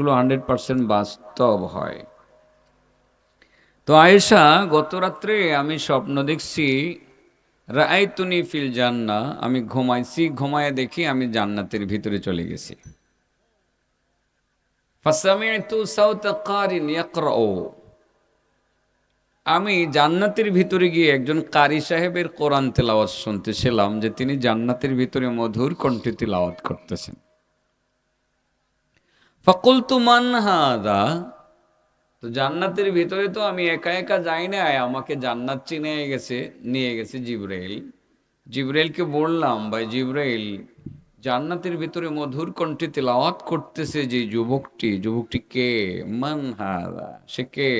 এগুলো hundred percent বাস্তব হয়। তো আয়েশা, গত রাত্রে আমি স্বপ্ন দেখছি রায়তুনি ফিল জান্না, আমি ঘুমাইছি ঘুমায় দেখি আমি জান্নাতের ভিতরে চলে গেছি। আমি জান্নাতের ভিতরে গিয়ে একজন কারি সাহেবের কোরআন তেলাওয়াত শুনতেছিলাম যে তিনি জান্নাতের ভিতরে মধুর কণ্ঠে তেলাওয়াত করতেছেন। ফকুলতু মান হাদা। তো জান্নাতের ভিতরে তো আমি একা একা যাই না আমাকে জান্নাত চিনে গেছে, নিয়ে গেছে জিব্রাইল। জিব্রাইলকে বললাম, ভাই জিব্রাইল, জান্নাতের ভিতরে মধুর কণ্ঠে তেলাওয়াত করতেছে যে যুবকটি যুবকটি কে? মান হাদা, সে কে?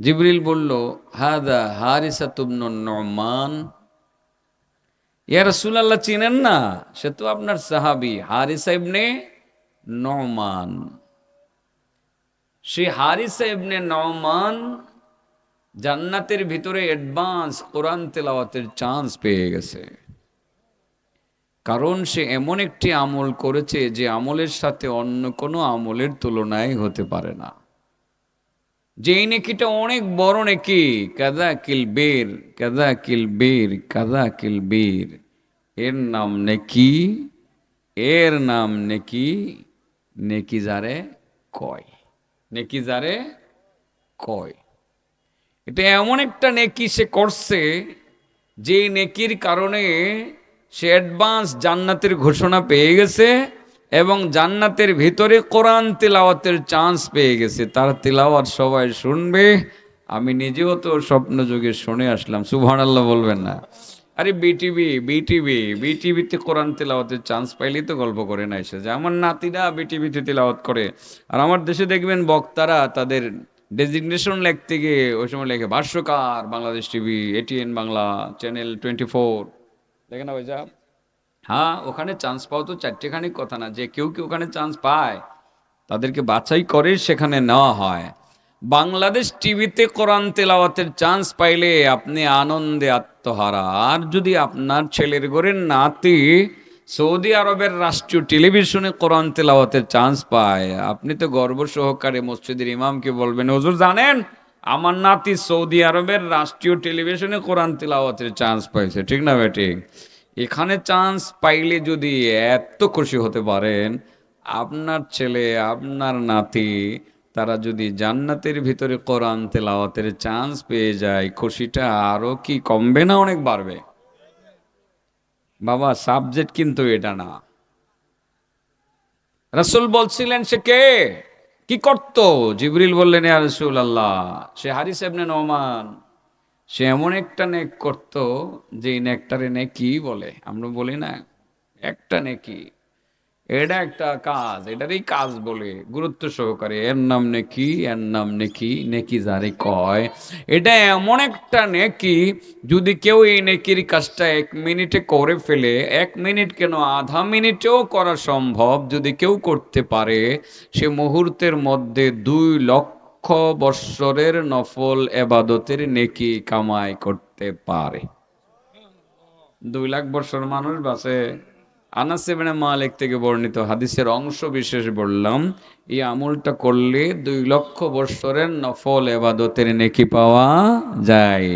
জিবরিল বলল, হাদা হারিসা তুবন নমান। ইয়া রাসূলুল্লাহ, চিনেন না? সে তো আপনার সাহাবী, হারিসা ইবনে নমান সে হারিসা ইবনে নমান জান্নাতের ভিতরে অ্যাডভান্স কোরআন তেলাওয়াতের চান্স পেয়ে গেছে। কারণ সে এমন একটি আমল করেছে যে আমলের সাথে অন্য কোনো আমলের তুলনায় হতে পারে না। যেই নেকিটা অনেক বড় নেকি কাদা কিল বের কাদা কিল বের কাদা কিল বের। এর নাম নেকি, এর নাম নেকি নেকি যারে কয়? নেকি যারে কয়। এটা এমন একটা নেকি সে করছে যে নেকির কারণে সে অ্যাডভান্স জান্নাতের ঘোষণা পেয়ে গেছে এবং জান্নাতের ভিতরে কোরআন তেলাওয়াতের চান্স পেয়ে গেছে। তার তেলাওয়াত সবাই শুনবে। আমি নিজেও তো স্বপ্ন যুগে শুনে আসলাম। সুভান আল্লাহ বলবেন না। আরে বিটিভি বিটিভি বিটিভিতে কোরআন তেলাওয়াতের চান্স পাইলেই তো গল্প করে না এসে যে আমার নাতিরা বিটিভিতে তেলাওয়াত করে। আর আমার দেশে দেখবেন বক্তারা তাদের ডেজিগনেশন লিখতে গিয়ে ওই সময় লেখে, ভাষ্যকার, Bangladesh TV ATN Bangla channel twenty four দেখে না ভাই সাহেব হ্যাঁ ওখানে চান্স পাওয়া তো চারটেখানি কথা না। যে কেউ কি ওখানে চান্স পায়, তাদেরকে বাছাই করে সেখানে নেওয়া হয়। বাংলাদেশ টিভিতে কোরআন তেলাওয়াতের চান্স পাইলে আপনি আনন্দে আত্মহারা। আর যদি আপনার ছেলের ঘরের নাতি সৌদি আরবের রাষ্ট্রীয় টেলিভিশনে কোরআন তেলাওয়াতের চান্স পায়, আপনি তো গর্ব সহকারে মসজিদের ইমামকে বলবেন, হুজুর, জানেন, আমার নাতি সৌদি আরবের রাষ্ট্রীয় টেলিভিশনে কোরআন তেলাওয়াতের চান্স পাইছে, ঠিক না বেঠিক এখানে চান্স পাইলে যদি এত খুশি হতে পারেন, আপনার ছেলে, আপনার নাতি তারা যদি জান্নাতের ভিতরে কোরআন তেলাওয়াতের চান্স পেয়ে যায়, খুশিটা আরও কি কমবে না অনেক বাড়বে? বাবা সাবজেক্ট কিন্তু এটা না। রাসূল বলছিলেন, সে কে? কি করত? জিবরিল বললেন, ইয়া আল্লাহ সে হারিস ইবনে নোমান সে এমন একটা নেক করত যে নেকটারে নেকি বলে। আমরা বলি না, একটা নেকি। এটা একটা কাজ, এটারই কাজ বলে গুরুত্ব সহকারে, এর নাম নেকি, এর নাম নেকি নেকি যারে কয়, এটা এমন একটা নেকি, যদি কেউ এই নেকির কাজটা এক মিনিটে করে ফেলে, এক মিনিট কেন, আধা মিনিটেও করা সম্ভব যদি কেউ করতে পারে, সে মুহূর্তের মধ্যে দুই লক্ষ বৎসরের নফল এবাদতের নেকি কামাই করতে পারে। দুই লাখ বৎসর মানুষ বাসে আনাস ইবনে মালিক থেকে বর্ণিত হাদিসের অংশ বিশেষ বললাম, এই আমলটা করলে দুই লক্ষ বৎসরের নফল এবাদতের নেকি পাওয়া যায়।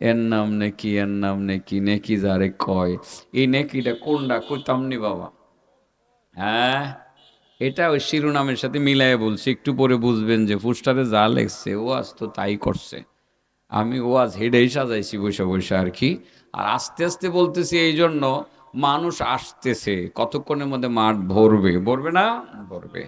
এর নাম নেকি, এর নাম নেকি নেকি যারে কয়? এই নেকিটা কোনটা? কইতাম নি বাবা। হ্যাঁ এটা ওই শিরোনামের সাথে মিলাই বলছি, একটু পরে বুঝবেন যে ফুস্টারে যা লেগছে ও আজ তো তাই করছে। আমি ওয়াজ হেডেই সাজাইছি বসে বসে আর কি। আর আস্তে আস্তে বলতেছি এই জন্য মানুষ আসতেছে, কতক্ষণের মধ্যে মাঠ ভরবে? ভরবে না? ভরবে।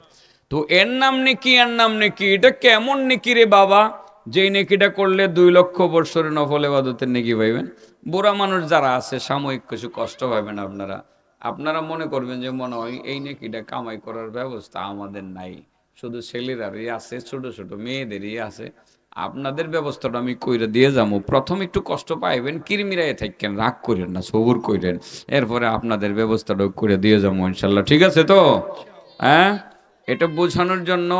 তো এর নাম নেকি, এর নাম নেকি? এটা কেমন নেকি রে বাবা? যেই নেকিটা করলে দুই লক্ষ বৎসরে নফল এবাদতের নেকি পাইবেন। বুড়া মানুষ যারা আছে, সাময়িক কিছু কষ্ট পাবেন আপনারা। আপনারা মনে করবেন যে, মনে হয় এই নেকিটা কামাই করার ব্যবস্থা আমাদের নাই। শুধু ছেলেরারই আছে, ছোট ছোট মেয়েদেরই আছে। আপনাদের ব্যবস্থাটা আমি কইরে দিয়ে যাবো প্রথম একটু কষ্ট পাইবেন কিরমিরাই থাকেন রাগ করেন না সবুর কইরেন এরপরে আপনাদের ব্যবস্থাটা করে দিয়ে যাবো ইনশাল্লাহ ঠিক আছে তো হ্যাঁ এটা বোঝানোর জন্য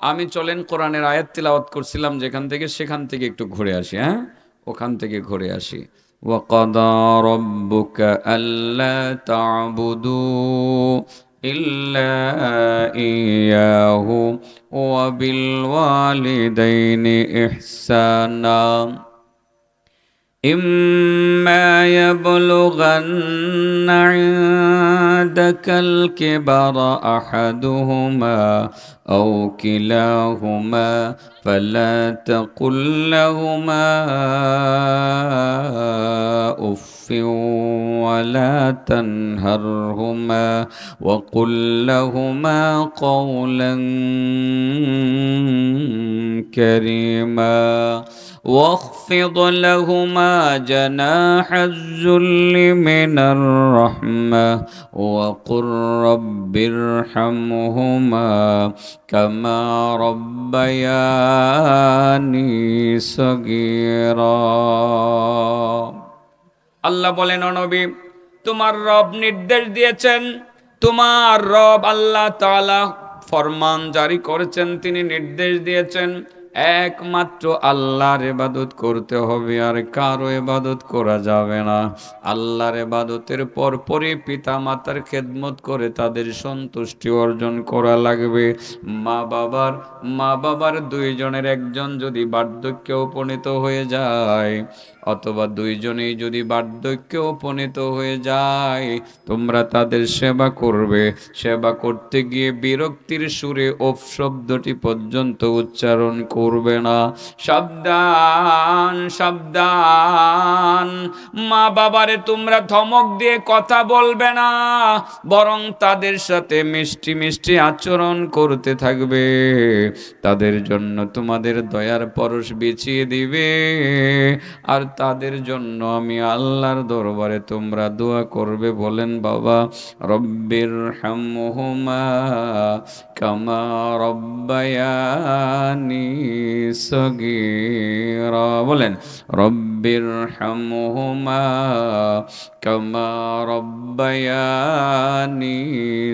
আমি চলেন কোরআনের আয়াত তিলাওয়াত করছিলাম যেখান থেকে সেখান থেকে একটু ঘুরে আসি হ্যাঁ ওখান থেকে ঘুরে আসি وقضى ربك ألا تعبدوا إلا إياه وبالوالدين إحسانا. إما يبلغن عندك الكبر أحدهما أو كلاهما فلا تقل لهما أف ولا تنهرهما وقل لهما قولا كريما واخفض لهما جناح الذل من الرحمة وقل رب ارحمهما كما ربياني লিসানি আল্লাহ বলেন নবী, তোমার রব নির্দেশ দিয়েছেন, তোমার রব আল্লাহ তাআলা ফরমান জারি করেছেন, তিনি নির্দেশ দিয়েছেন একমাত্র আল্লাহর এবাদত করতে হবে, আর কারও এবাদত করা যাবে না। আল্লাহর এবাদতের পরপরই পিতা মাতার খেদমত করে তাদের সন্তুষ্টি অর্জন করা লাগবে। মা বাবার মা বাবার দুইজনের একজন যদি বার্ধক্যে উপনীত হয়ে যায় অথবা দুইজনেই যদি বার্ধক্যে উপনীত হয়ে যায়, তোমরা তাদের সেবা করবে। সেবা করতে গিয়ে বিরক্তির সুরে ওফ শব্দটি পর্যন্ত উচ্চারণ করবে না। সাবধান সাবধান। মা বাবারে, তোমরা ধমক দিয়ে কথা বলবে না, বরং তাদের সাথে মিষ্টি মিষ্টি আচরণ করতে থাকবে। তাদের জন্য তোমাদের দয়ার পরশ বিছিয়ে দিবে। আর তাদের জন্য আমি আল্লাহর দরবারে তোমরা দোয়া করবে বলেন বাবা। রব্বির হামহুমা কামা রব্বায়ানি সগীরা। বলেন রব্বির হামহুমা কামা রব্বায়ানি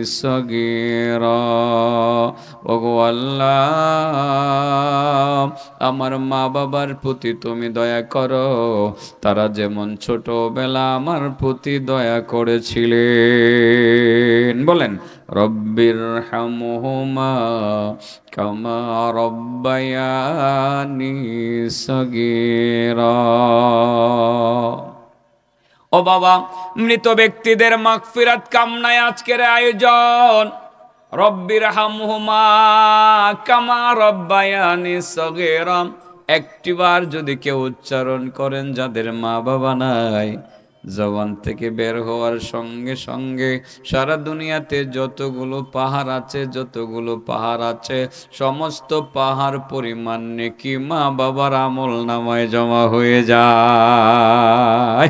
সগীরা ওগো আমার মা বাবার প্রতি তুমি দয়া করো। তারা যেমন ছোটবেলা আমার প্রতি দয়া করেছিলেন। বলেন রব্বির হামহুমা কামা রব্বায়ানি সগীরা। ও বাবা, মৃত ব্যক্তিদের মাগফিরাত কামনায় আজকের আয়োজন। রব্বির হামহুমা কামা রব্বায়ানি সগীরা। একটিবার যদি কেউ উচ্চারণ করেন যাদের মা বাবা নাই জবান থেকে বের হওয়ার সঙ্গে সঙ্গে সারা দুনিয়াতে যতগুলো পাহাড় আছে, যতগুলো পাহাড় আছে, সমস্ত পাহাড় পরিমাণ নাকি মা বাবার আমল নামায় জমা হয়ে যায়।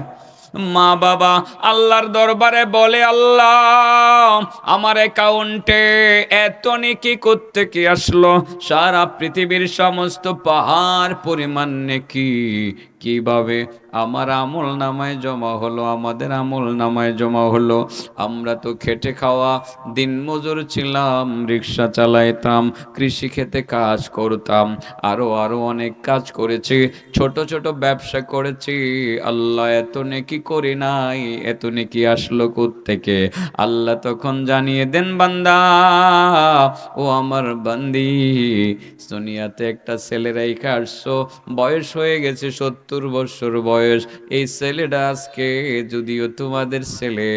মা বাবা আল্লাহর দরবারে বলে, আল্লাহ, আমার অ্যাকাউন্টে এত নেকি করতে কি আসলো? সারা পৃথিবীর সমস্ত পাহাড় পরিমাণ নেকি কীভাবে আমার আমল নামায় জমা হলো, আমাদের আমল নামায় জমা হলো। আমরা তো খেটে খাওয়া দিন মজুর ছিলাম, রিক্সা চালাইতাম, কৃষি খেতে কাজ করতাম, আরও আরও অনেক কাজ করেছি, ছোট ছোট ব্যবসা করেছি। আল্লাহ এত নেকি করি নাই, এত নেকি আসলো থেকে আল্লাহ তখন জানিয়ে দেন, বান্দা, ও আমার বান্দি সোনিয়াতে একটা ছেলে রেখে আসছো, বয়স হয়ে গেছে সত্তর বছর বয়স। এই ছেলেটা আজকে যদিও তোমাদের ছেলে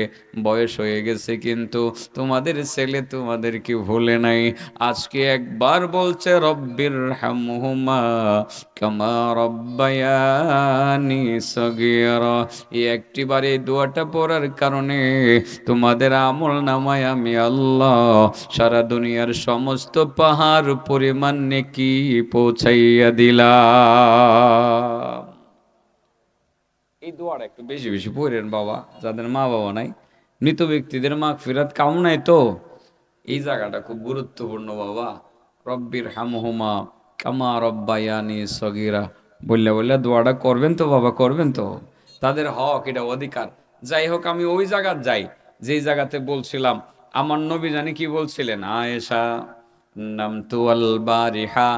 বয়স হয়ে গেছে, কিন্তু তোমাদের ছেলে তোমাদেরকে ভুলে নাই। আজকে একবার বলছে, রব্বির হামহুমা কামা রব্বায়ানি সগীরা। এই একটিবার এই দোয়াটা পড়ার কারণে তোমাদের আমল নামায় আমি আল্লাহ সারা দুনিয়ার সমস্ত পাহাড় পরিমাণ নেকি পৌঁছাইয়া দিলাম। এই দোয়াটা একটু বেশি বেশি পড়েন বাবা, যাদের মা বাবা নাই। মৃত ব্যক্তিদের মা ফিরাত কামনায় তো। এই জায়গাটা খুব গুরুত্বপূর্ণ বাবা। রব্বির হামহুমা কামা রব্বায়ানি সগিরা। বললে বললে দোয়াটা করবেন তো বাবা, করবেন তো। তাদের হক এটা অধিকার। যাই হোক, আমি ওই জায়গার যাই। যেই জায়গাতে বলছিলাম, আমার নবী জানি কি বলছিলেন? আয়েশা নাম তুয়াল বারিহা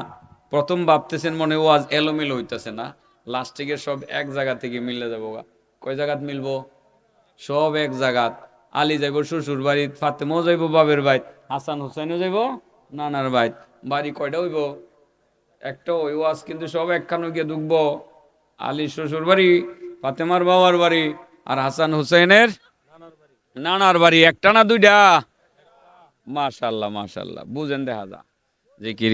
প্রথম ভাবতেছেন মনে ওয়াজ এলোমেলো হইতেছে না। লাস্টিকে সব এক জায়গা থেকে মিলে যাব গা। কয় জায়গাত মিলবো? সব এক জায়গাত আলী যাইব শ্বশুর বাড়ি ফাতেমাও যাইব বাবের বাইত হাসান হুসাইনও যাইব, নানার বাইত বাড়ি কয়টা হইব? একটা ওই ওয়াজ কিন্তু সব একখানো গিয়ে ঢুকবো। আলী শ্বশুর বাড়ি, ফাতেমার বাবার বাড়ি, আর হাসান হুসাইনের নানার বাড়ি। একটা না দুইটা? মাশাল্লাহ মাশাল্লাহ। বুঝেন দেখা যা জিকির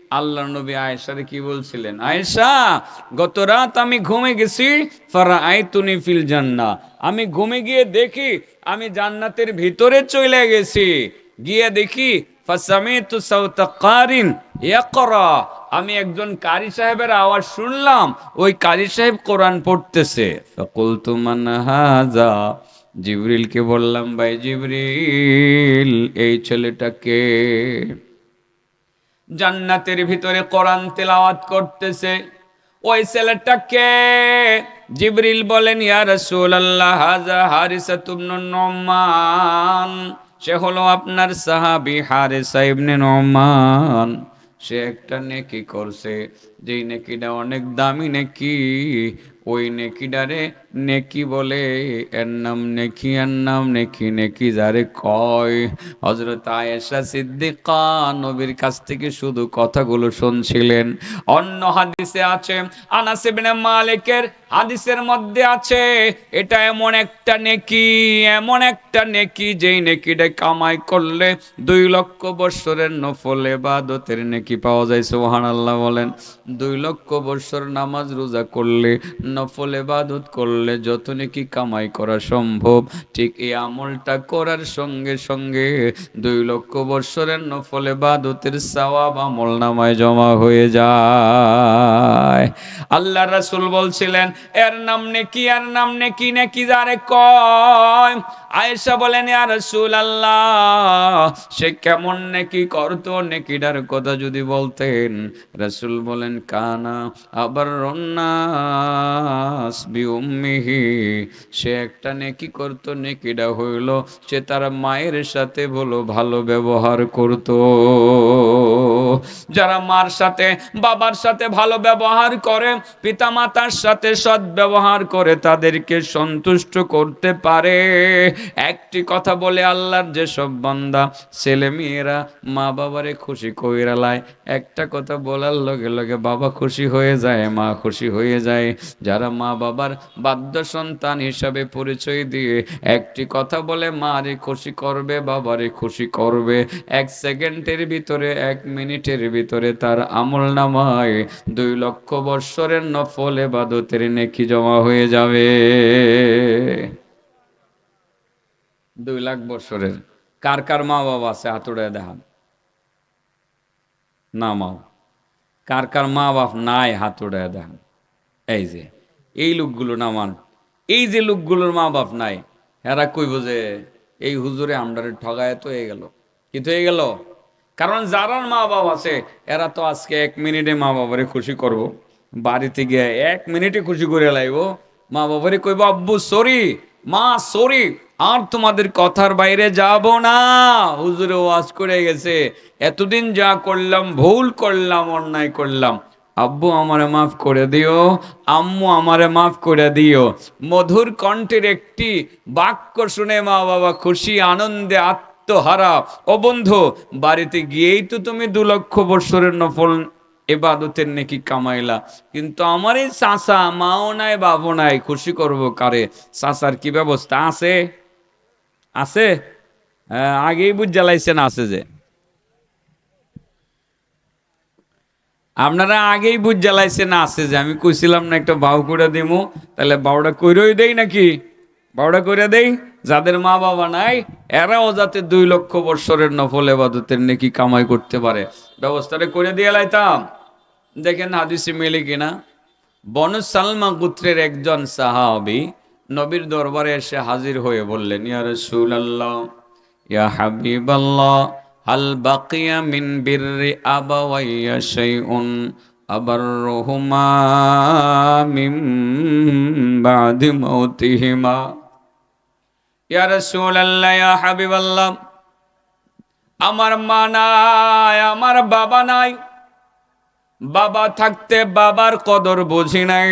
আল্লাহ নবী আয়েশারে কি বলছিলেন? আয়েশা, গত রাত আমি ঘুমে গেছি ফারা আইতুনি ফিল জান্না আমি ঘুমে গিয়ে দেখি আমি জান্নাতের ভিতরে চলে গেছি। গিয়ে দেখি আমি একজন কারি সাহেবের আওয়াজ শুনলাম, ওই কারি সাহেব কোরআন পড়তেছে। ফাকুলতু মান হাযা জিবরিলকে বললাম, ভাই জিবরিল, এই ছেলেটাকে জান্নাতের ভিতরে কোরআন তেলাওয়াত করতেছে। ওই ছেলেটাকে জিবরিল বলেন, ইয়া রাসূলুল্লাহ হাযা হারিসা তুবনু নুমান, সে হলো আপনার সাহাবী হারিসা ইবনে নুমান। সে একটা নেকি করছে, যেই নেকিটা অনেক দামি নেকি, ওই নেকিডারে নেকি বলে এর নাম নেকি এর নাম নেকি নেকি যারে কয়? হজরত আয়েশা সিদ্দিকা নবীর কাছ থেকে শুধু কথাগুলো শুনছিলেন। অন্য হাদিসে আছে, আনাস ইবনে মালিকের হাদিসের মধ্যে আছে, এটা এমন একটা নেকি, এমন একটা নেকি যেই নেকিটা কামাই করলে দুই লক্ষ বৎসরের নফল এবাদতের নেকি পাওয়া যায়, সুবহানাল্লাহ বলেন। দুই লক্ষ বৎসর নামাজ রোজা করলে, নফল এবাদত করলে যত নাকি কামাই করা সম্ভব, ঠিক এই আমলটা করার সঙ্গে সঙ্গে দুই লক্ষ বৎসরের নফলে বাদতের সওয়াব আমল নামায় জমা হয়ে যায়। আল্লাহ রাসূল বলছিলেন, এর নাম নেকি আর নাম নেকি নেকি যারে কয়? আয়েশা বলেন, ইয়া রাসূলুল্লাহ, সে কেমন নেকি করতো নেকিটার কথা যদি বলতেন? রাসূল বলেন, কানা আবার রন্নাস সে একটা নেকি করতো নেকিটা হইল, সে তার মায়ের সাথে বলো ভালো ব্যবহার করত। যারা মার সাথে, বাবার সাথে ভালো ব্যবহার করে, পিতামাতার সাথে সৎ ব্যবহার করে তাদেরকে সন্তুষ্ট করতে পারে। একটি কথা বলে আল্লাহর যেসব বান্দা, ছেলে মেয়েরা, মা বাবারে খুশি কইরা লায়। একটা কথা বলার লগে লগে বাবা খুশি হয়ে যায়, মা খুশি হয়ে যায়। যারা মা বাবার বাদ্য সন্তান হিসাবে পরিচয় দিয়ে একটি কথা বলে মারে খুশি করবে বাবারে খুশি করবে। এক সেকেন্ডের ভিতরে এক মিনিটের ভিতরে তার আমল নামায় দুই লক্ষ বৎসরের নফল এবাদতের নেকি জমা হয়ে যাবে। দুই লাখ বৎসরের। কার কার মা বাবা আছে? হাতুড়ায় দেখান। না মাও কার কার মা বাপ নাই? হাতুড়ায় দেখান। এই যে, এই লোকগুলো নামান এই যে লোকগুলোর মা বাপ নাই এরা কইব যে, এই হুজুরে আমরারে ঠগায় তো হয়ে গেল। কি তো হয়ে গেল? কারণ যারার মা বাপ আছে, এরা তো আজকে এক মিনিটে মা বাবারে খুশি করব। বাড়িতে গিয়ে এক মিনিটে খুশি করে লাইব। মা বাবারে কইব, আব্বু, সরি, মা, সরি, আর তোমাদের কথার বাইরে যাব না। হুজুরে ওয়াজ করে গেছে, এতদিন যা করলাম, ভুল করলাম, অন্যায় করলাম। আব্বু, আমারে মাফ করে দিও। আম্মু, আমারে মাফ করে দিও। মধুর কণ্ঠের একটি বাক্য শুনে মা বাবা খুশি, আনন্দে আত্মহারা ও বন্ধু বাড়িতে গিয়েই তো তুমি দু লক্ষ বৎসরের নফল এবাদতের নাকি কামাইলা। কিন্তু আমার এই চাষা মাও নাই বাবু নাই খুশি করব কারে? চাষার কি ব্যবস্থা আছে? আছে? হ্যাঁ, আগেই বুঝ জ্বালাইছেন আছে যে। আপনারা আগেই বুঝ জ্বালাইছেন আছে যে। আমি কইছিলাম না একটা বাউ করে দিমু তাহলে বাউটা কইরই দেই নাকি? বাউটা করে দেই, যাদের মা বাবা নাই, এরাও যাতে দুই লক্ষ বৎসরের নফল এবাদতের নাকি কামাই করতে পারে। ব্যবস্থাটা করে দিয়ে লাইতাম। দেখেন হাদিসে মিলে কিনা, বনু সালমা গোত্রের একজন সাহাবি নবীর দরবারে এসে হাজির হয়ে বললেন, ইয়া রাসূলুল্লাহ, ইয়া হাবিবাল্লাহ, হাল বাকিয়া মিন বিররি আবাওয়াইয়া শাইউন আবাররুহুমা মিন বাদি মাউতিহিমা ইয়া রাসূলুল্লাহ ইয়া হাবিবাল্লাহ আমার মা নাই, আমার বাবা নাই, বাবা থাকতে বাবার কদর বুঝি নাই,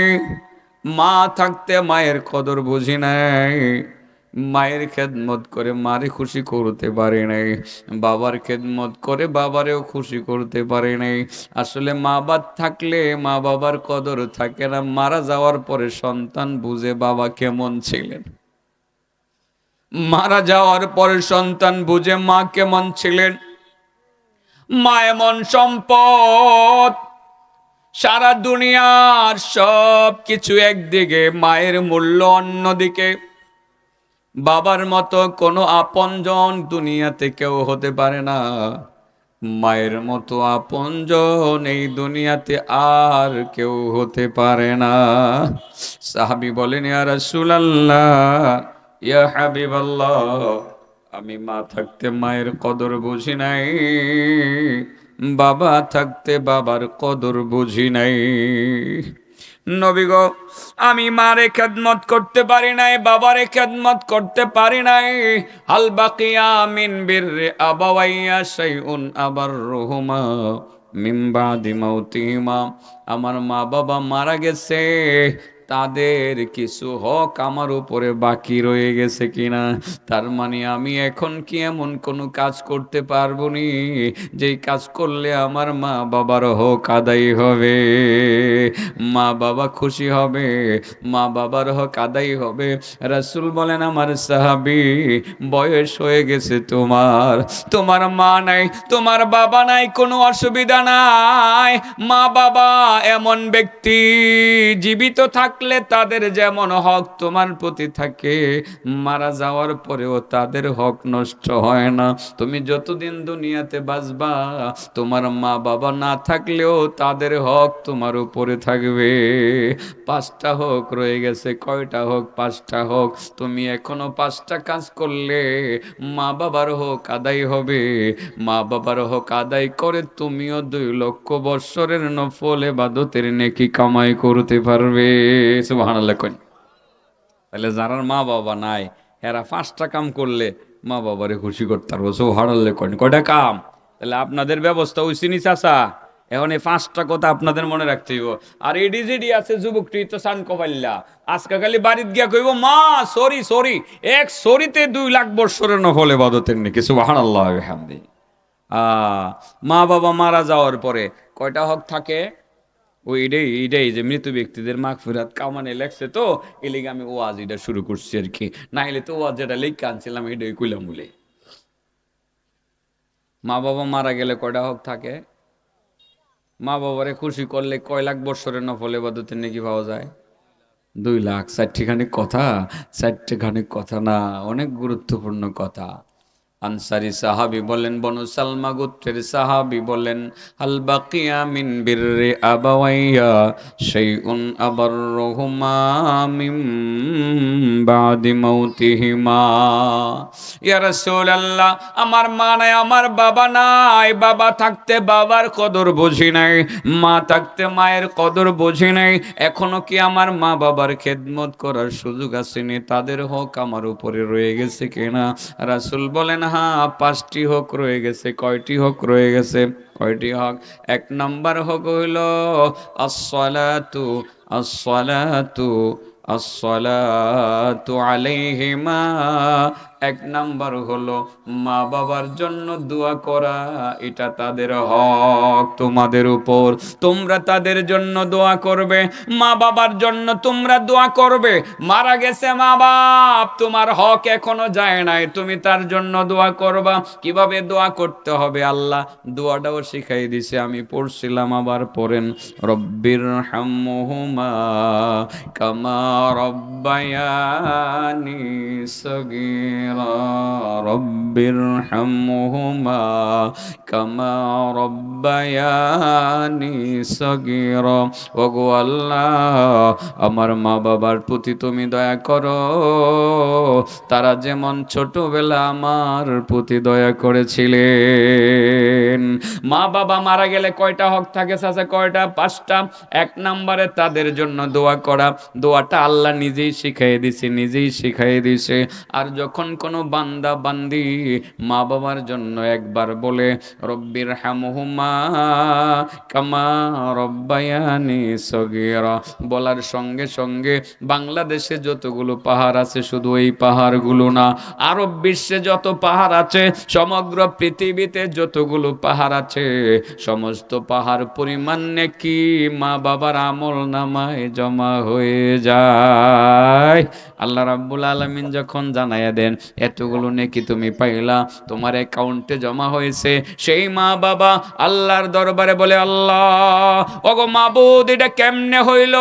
মা থাকতে মায়ের কদর বুঝি নাই, মায়ের খেদমত করে মারে খুশি করতে পারে নাই, বাবার খেদমত করে বাবারেও খুশি করতে পারে নাই, আসলে মা বাপ থাকলে মা বাবার কদর থাকে না, মারা যাওয়ার পরে সন্তান বুঝে বাবা কেমন ছিলেন? মারা যাওয়ার পরে সন্তান বুঝে মা কেমন ছিলেন? মা এমন সম্পদ। সারা দুনিয়ার সব কিছু একদিকে, মায়ের মূল্য অন্যদিকে। বাবার মতো কোনো আপনজন দুনিয়াতে কেউ হতে পারে না। মায়ের মতো আপনজন এই দুনিয়াতে আর কেউ হতে পারে না। সাহাবি বলেন, ইয়া রাসূলুল্লাহ ইয়া হাবিবাল্লাহ, আমি মা থাকতে মায়ের কদর বুঝি নাই, বাবা থাকতে বাবার কদর বুঝি নাই। নবী গো, আমি মারে খেদমত করতে পারি নাই, বাবারে খেদমত করতে পারি নাই। হাল বাকিয়া মিন বিররে আবাওয়াইয়া শাইউন আবার রহুমা মিন বাদি মাউতিহিমা। আমার মা বাবা মারা গেছে তাদের কিছু হক আমার উপরে বাকি রয়ে গেছে কিনা? তার মানে আমি এখন কি এমন কোনো কাজ করতে পারব নি? যেই কাজ করলে আমার মা বাবার হক আদায় হবে। মা বাবা খুশি হবে, মা বাবার হক আদায় হবে। রাসুল বলেন, আমার সাহাবি, বয়স হয়ে গেছে তোমার। তোমার মা নাই, তোমার বাবা নাই, কোনো অসুবিধা নাই। মা বাবা এমন ব্যক্তি, জীবিত থাকলে তাদের যেমন হক তোমার প্রতি থাকে, মারা যাওয়ার পরেও তাদের হক নষ্ট হয় না। তুমি যতদিন দুনিয়াতে বাঁচবা, তোমার মা বাবা না থাকলেও তাদের হক তোমার উপরে থাকবে। পাঁচটা হোক রয়ে গেছে, কয়টা হোক? পাঁচটা হোক। তুমি এখনও পাঁচটা কাজ করলে মা বাবার হোক আদায় হবে। মা বাবার হোক আদায় করে তুমিও দুই লক্ষ বৎসরের নফল এবাদতের নেকি কামাই করতে পারবে। কই তাহলে যারা মা বাবা নাই এরা পাঁচটা কাম করলে মা বাবারে খুশি করতে পারব সুবহানাল্লাহ কই কয়টা কাম তাহলে আপনাদের ব্যবস্থা ওই চিনি চাচা এখন এই পাঁচটা কথা আপনাদের মনে রাখতে হইব আর এডি যেডি আছে যুবকটি তো সান কপাল্লা আজকে খালি বাড়িতে গিয়া কইব মা সরি সরি এক সরিতে দুই লাখ বৎসরের নফল এবাদতের নাকি সুবহানাল্লাহ হামদি আহ মা বাবা মারা যাওয়ার পরে কয়টা হক থাকে ও এটাই এটাই যে মৃত ব্যক্তিদের মাগ কামানে লেখছে তো আমি ওয়াজ এটা শুরু করছি আর কি। তো ওয়াজ যেটা এটাই কইলাম বলে। মা বাবা মারা গেলে কয়টা হক থাকে? মা বাবারে খুশি করলে কয় লাখ বৎসরের নফল এবাদতের নাকি পাওয়া যায়? দুই লাখ চারটি খানিক কথা? চারটি খানিক কথা না, অনেক গুরুত্বপূর্ণ কথা। আনসারি সাহাবি বলেন, বনু সালমা গোত্রের সাহাবি বলেন, আল বাকিয়া মিন বিররে আবাওয়াইয়া শাইউন আবার রহুমা বাদি মাউতিহিমা। ইয়া রাসূলুল্লাহ, আমার মা নাই, আমার বাবা নাই, বাবা থাকতে বাবার কদর বুঝি নাই, মা থাকতে মায়ের কদর বুঝি নাই, এখনও কি আমার মা বাবার খেদমত করার সুযোগ আসেনি? তাদের হক আমার উপরে রয়ে গেছে কিনা? রাসূল বলেন হ্যাঁ পাঁচটি হোক রয়ে গেছে, কয়টি হোক রয়ে গেছে? কয়টি হক? এক নাম্বার হক হইল আসলাতু আসলাতু আসলাতু আলাইহিমা এক নাম্বার হলো মা বাবার জন্য দোয়া করা, এটা তাদের হক। তোমাদের উপর তোমরা তাদের জন্য দোয়া করবে, মা বাবার জন্য তোমরা দোয়া করবে। মারা গেছে মা বাপ, তোমার হক এখনও যায় নাই, তুমি তার জন্য দোয়া করবা। কীভাবে দোয়া করতে হবে আল্লাহ? দোয়াটাও শিখাই দিছে, আমি পড়ছিলাম আবার পড়েন, রব্বির হাম্মুহুমা কামা রব্বায়ানি সগীরা। রব্বির হাম্মুহুমা কামা রব্বায়ানি সগীরা ওগো আল্লাহ, আমার মা বাবার প্রতি তুমি দয়া করো। তারা যেমন ছোটবেলা আমার প্রতি দয়া করেছিলেন। মা বাবা মারা গেলে কয়টা হক থাকে চাচা কয়টা? পাঁচটা। এক নম্বরে তাদের জন্য দোয়া করা। দোয়াটা আল্লাহ নিজেই শিখাই দিছে, নিজেই শিখাই দিছে। আর যখন কোনো বান্দা, বান্দি মা বাবার জন্য একবার বলে, রব্বির হামহুমা কামা রব্বায়ানি সগীরা। বলার সঙ্গে সঙ্গে বাংলাদেশে যতগুলো পাহাড় আছে, শুধু এই পাহাড়গুলো না, আরব বিশ্বে যত পাহাড় আছে, সমগ্র পৃথিবীতে যতগুলো পাহাড় আছে, সমস্ত পাহাড় পরিমাণ নাকি মা বাবার আমল নামায় জমা হয়ে যায়। আল্লাহ রাব্বুল আলামিন যখন জানাইয়া দেন এতগুলো নাকি তুমি পাইলা? তোমার অ্যাকাউন্টে জমা হয়েছে। সেই মা বাবা আল্লাহর দরবারে বলে, আল্লাহ, ওগো মাবুদ, এটা কেমনে হইল?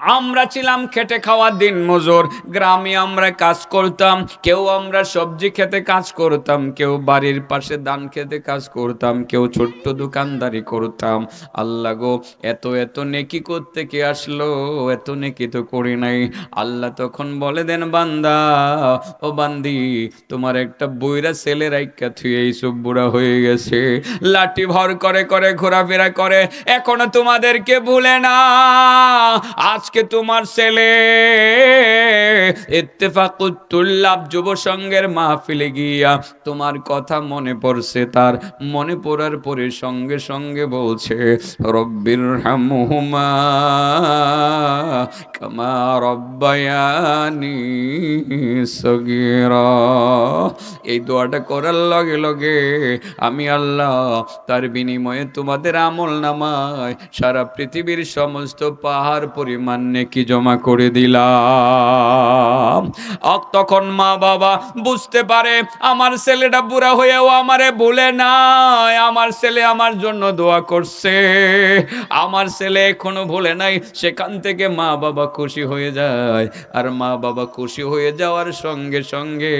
আমরা ছিলাম খেটে খাওয়া দিন মজুর। গ্রামে আমরা কাজ করতাম, কেউ আমরা সবজি খেতে কাজ করতাম, কেউ বাড়ির পাশে ধান খেতে কাজ করতাম, কেউ ছোট্ট দোকানদারি করতাম। আল্লাহ গো, এত এত নেকি করতে কে আসলো? এত নেকি তো করি নাই। আল্লাহ তখন বলে দেন, বান্দা, ও বান্দি, তোমার একটা বইরা ছেলে রাইকা থুয়ে এইসব বুড়া হয়ে গেছে। লাঠি ভর করে করে, ঘোরাফেরা করে, এখনও তোমাদেরকে ভুলে না। আজকে তোমার ছেলে। ইত্তেফাকুতুল্লাভ যুব সংঘের মাহফিলে গিয়া তোমার কথা মনে পড়ছে, তার মনে পড়ার পরে সঙ্গে সঙ্গে বলছে, রব্বির হামহুমা কামা রব্বায়ানি সগীরা। এই দোয়াটা করার লগে লগে আমি আল্লাহ তার বিনিময়ে তোমাদের আমল নামায় সারা পৃথিবীর সমস্ত পাহাড় পরিমাণ নেকি জমা করে দিলাম? তখন মা বাবা বুঝতে পারে, আমার ছেলেটা বুড়া হয়েও আমারে ভুলে নাই, আমার ছেলে আমার জন্য দোয়া করছে। আমার ছেলে এখনও ভুলে নাই, সেখান থেকে মা বাবা খুশি হয়ে যায়। আর মা বাবা খুশি হয়ে যাওয়ার সঙ্গে সঙ্গে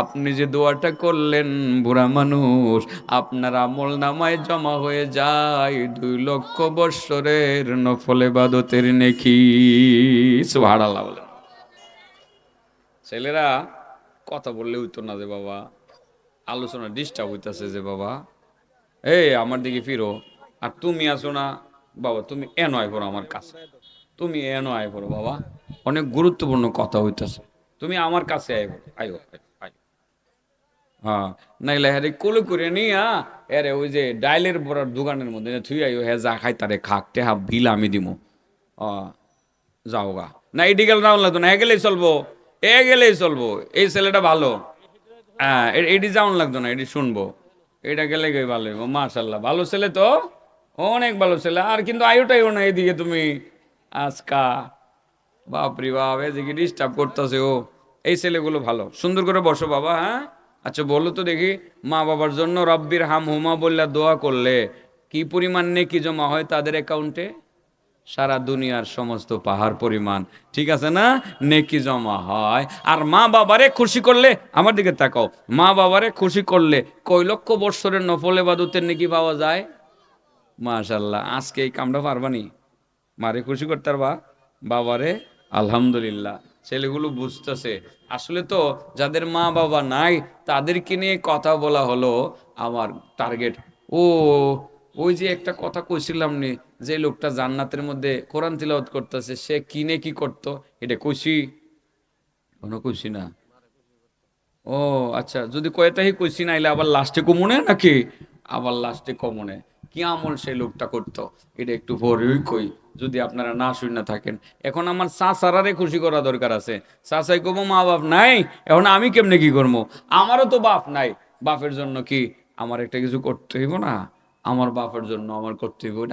আপনি যে দোয়াটা করলেন বুড়া মানুষ, আপনার আমল নামায় জমা হয়ে যায়। দুই লক্ষ বৎসরের নফলে বাদতের নেকি। বলেন। ছেলেরা কথা বললে হইতো না যে বাবা আলোচনা ডিস্টার্ব হইতাছে যে বাবা এই আমার দিকে ফিরো। আর তুমি আসো না। বাবা তুমি এন আয় পড়ো আমার কাছে। তুমি এন আয় পড়ো বাবা। অনেক গুরুত্বপূর্ণ কথা হইতাছে। তুমি আমার কাছে আয়ো, আয়ো হ্যাঁ নাইলে হ্যাঁ কোলে করে নিয়া এরে ওই যে ডাইলের বড়ার দোকানের মধ্যে থুই আইও হ্যাঁ যা খাই তারে খাক টেহা বিল আমি দিমু। ও যাও গা না এটি গেলে রাউন লাগতো না এ গেলেই চলবো এ গেলেই চলবো। এই ছেলেটা ভালো। হ্যাঁ এটি যাওন লাগতো না এটি শুনব। এটা গেলে গে ভালো হইবো মাশাল্লাহ ভালো ছেলে তো, অনেক ভালো ছেলে। আর কিন্তু আয়ুটাইও না এদিকে তুমি। আজকা, বাপরি বাপ এদিকে ডিস্টার্ব করতেছে ও। এই ছেলেগুলো ভালো। সুন্দর করে বসো বাবা হ্যাঁ? আচ্ছা বলো তো দেখি, মা বাবার জন্য রব্বির হাম হুমা বললে দোয়া করলে কি পরিমাণ নেকি জমা হয় তাদের অ্যাকাউন্টে সারা দুনিয়ার সমস্ত পাহাড় পরিমাণ, ঠিক আছে না? নেকি জমা হয়। আর মা বাবারে খুশি করলে, আমার দিকে তাকাও, মা বাবারে খুশি করলে কয় লক্ষ বৎসরের নফল এবাদতের নেকি পাওয়া যায়? মাশাল্লাহ আজকে এই কামটা পারবানি মারে খুশি করতে পারবা? বাবারে, আলহামদুলিল্লাহ। ছেলেগুলো বুঝতেছে। আসলে তো যাদের মা বাবা নাই, তাদেরকে নিয়ে কথা বলা হলো, আমার টার্গেট ও ওই যে একটা কথা কইছিলাম নি, যে লোকটা জান্নাতের মধ্যে কোরআন তিলাওয়াত করতেছে, সে কিনে কি করতো? এটা কইছি? কোনো কইছি না। ও আচ্ছা যদি কয়টাই কইছি না এলে আবার লাস্টে কমনে নাকি? আবার লাস্টে কমনে। কি আমল সেই লোকটা করতো? এটা একটু পরেই কই, যদি আপনারা না শুনে থাকেন। এখন আমার চাচারারে খুশি করা দরকার আছে। চাচাই কব মা বাপ নাই, এখন আমি কেমনে কি করব আমারও তো বাপ নাই। বাপের জন্য কি আমার একটা কিছু করতে হইব না? আমার বাপের জন্য আমার কর্তৃপক্ষ